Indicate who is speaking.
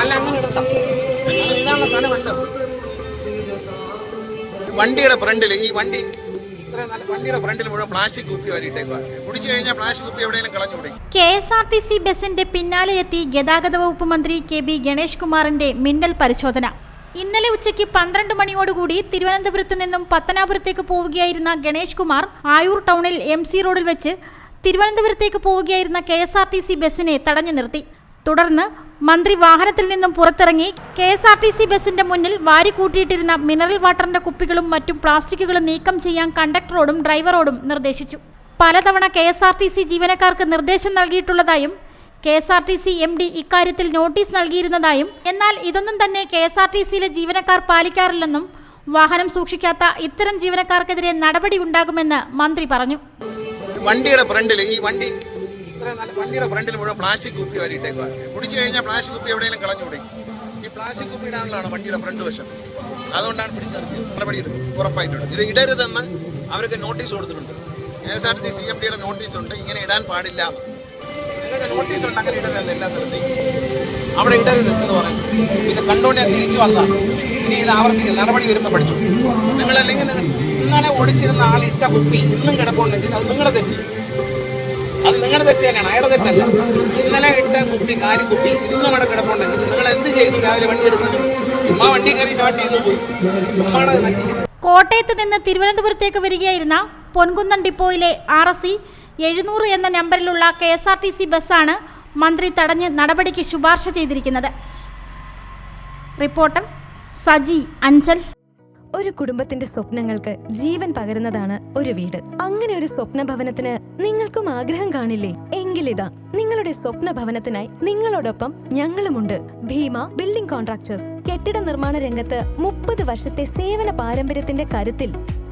Speaker 1: അല്ല അങ്ങനെ എടുക്കാം ഇതാണുള്ള സ്ഥലമല്ല വണ്ടിയുടെ ഫ്രണ്ടിൽ ഈ വണ്ടി വണ്ടിയുടെ ഫ്രണ്ടിൽ മുഴുവൻ പ്ലാസ്റ്റിക് കുപ്പി വാരിയിട്ടേക്കുക കുടിച്ചു കഴിഞ്ഞാൽ പ്ലാസ്റ്റിക് കുപ്പി എവിടെയെങ്കിലും കളഞ്ഞു കൊടുക്കും
Speaker 2: K S R T C ബസിന്റെ പിന്നാലെയെത്തി ഗതാഗത വകുപ്പ് മന്ത്രി കെ ബി ഗണേഷ് കുമാറിന്റെ മിന്നൽ പരിശോധന ഇന്നലെ ഉച്ചയ്ക്ക് പന്ത്രണ്ട് മണിയോടുകൂടി തിരുവനന്തപുരത്തു നിന്നും പത്തനാപുരത്തേക്ക് പോവുകയായിരുന്ന ഗണേഷ് കുമാർ ആയൂർ ടൗണിൽ എം സി റോഡിൽ വെച്ച് തിരുവനന്തപുരത്തേക്ക് പോവുകയായിരുന്ന K S R T C ബസ്സിനെ തടഞ്ഞു നിർത്തി തുടർന്ന് മന്ത്രി വാഹനത്തിൽ നിന്നും പുറത്തിറങ്ങി K S R T C ബസിന്റെ മുന്നിൽ കൂട്ടിയിട്ടിരുന്ന മിനറൽ വാട്ടറിന്റെ കുപ്പികളും മറ്റും പ്ലാസ്റ്റിക്കുകളും നീക്കം ചെയ്യാൻ കണ്ടക്ടറോടും ഡ്രൈവറോടും നിർദ്ദേശിച്ചു പലതവണ K S R T C ജീവനക്കാർക്ക് നിർദ്ദേശം നൽകിയിട്ടുള്ളതായും K S R T C M D ഇക്കാര്യത്തിൽ നോട്ടീസ് നൽകിയിരുന്നതായും എന്നാൽ ഇതൊന്നും തന്നെ കെ എസ് ആർ ടി സിയിലെ ജീവനക്കാർ പാലിക്കാറില്ലെന്നും വാഹനം സൂക്ഷിക്കാത്ത ഇത്തരം ജീവനക്കാർക്കെതിരെ നടപടി ഉണ്ടാകുമെന്ന് മന്ത്രി പറഞ്ഞു
Speaker 1: വണ്ടിയുടെ ഫ്രണ്ടിൽ ഈ വണ്ടി വണ്ടിയുടെ ഫ്രണ്ടിൽ മുഴുവൻ പ്ലാസ്റ്റിക് കുപ്പി വരിയിട്ടേക്കുക കുടിച്ചു കഴിഞ്ഞാൽ പ്ലാസ്റ്റിക് കുപ്പി എവിടെയെങ്കിലും കളഞ്ഞു കൂടി ഈ പ്ലാസ്റ്റിക് കുപ്പി ഇടാനുള്ളതാണ് വണ്ടിയുടെ ഫ്രണ്ട് വശം അതുകൊണ്ടാണ് പിടിച്ചത് നടപടി എടുക്കും ഉറപ്പായിട്ടുണ്ട് ഇത് ഇടരുതെന്ന് അവർക്ക് നോട്ടീസ് കൊടുത്തിട്ടുണ്ട് K S R T C M ഡിയുടെ നോട്ടീസ് ഉണ്ട് ഇങ്ങനെ ഇടാൻ പാടില്ല എല്ലാ അവിടെ ഇടരുത് എന്ന് പറയും ഇത് കണ്ടുകൊണ്ട് ഞാൻ തിരിച്ചു വന്നതാണ് ഇനി ഇത് ആവർത്തിക്ക നടപടി വരുമ്പോൾ പഠിച്ചു നിങ്ങളല്ലെങ്കിൽ നിങ്ങൾ ഇന്നലെ ഓടിച്ചിരുന്ന ആൾ ഇട്ട കുപ്പി ഇന്നും കിടക്കുന്നുണ്ടെങ്കിൽ അത് നിങ്ങളുടെ തെറ്റി അത് നിങ്ങളുടെ തെറ്റ് തന്നെയാണ് അയാളെ തെറ്റല്ല ഇന്നലെ ഇട്ട കുപ്പി കാലി കുപ്പി ഇന്നും അവിടെ കിടപ്പുണ്ടെങ്കിൽ നിങ്ങൾ എന്ത് ചെയ്തു രാവിലെ വണ്ടി എടുക്കുന്നത് ചുമ്മാ വണ്ടി കയറി ചാട്ടി ചെയ്ത് പോയി
Speaker 2: കോട്ടയത്ത് നിന്ന് തിരുവനന്തപുരത്തേക്ക് വരികയായിരുന്ന പൊൻകുന്നം ഡിപ്പോയിലെ ആർ എസ് സി എഴുന്നൂറ് എന്ന നമ്പറിലുള്ള K S R T C ബസ്സാണ് മന്ത്രി തടഞ്ഞ് നടപടിക്ക് ശുപാർശ ചെയ്തിരിക്കുന്നത് റിപ്പോർട്ടർ സജി അഞ്ചൽ
Speaker 3: ഒരു കുടുംബത്തിന്റെ സ്വപ്നങ്ങൾക്ക് ജീവൻ പകരുന്നതാണ് ഒരു വീട് അങ്ങനെ ഒരു സ്വപ്ന ഭവനത്തിന് നിങ്ങൾക്കും ആഗ്രഹം കാണില്ലേ എങ്കിലിതാ നിങ്ങളുടെ സ്വപ്ന ഭവനത്തിനായി നിങ്ങളോടൊപ്പം ഞങ്ങളുമുണ്ട് ഭീമ ബിൽഡിംഗ് കോൺട്രാക്ടേഴ്സ് കെട്ടിട നിർമ്മാണ രംഗത്ത് മുപ്പത് വർഷത്തെ സേവന പാരമ്പര്യത്തിന്റെ കരുത്തിൽ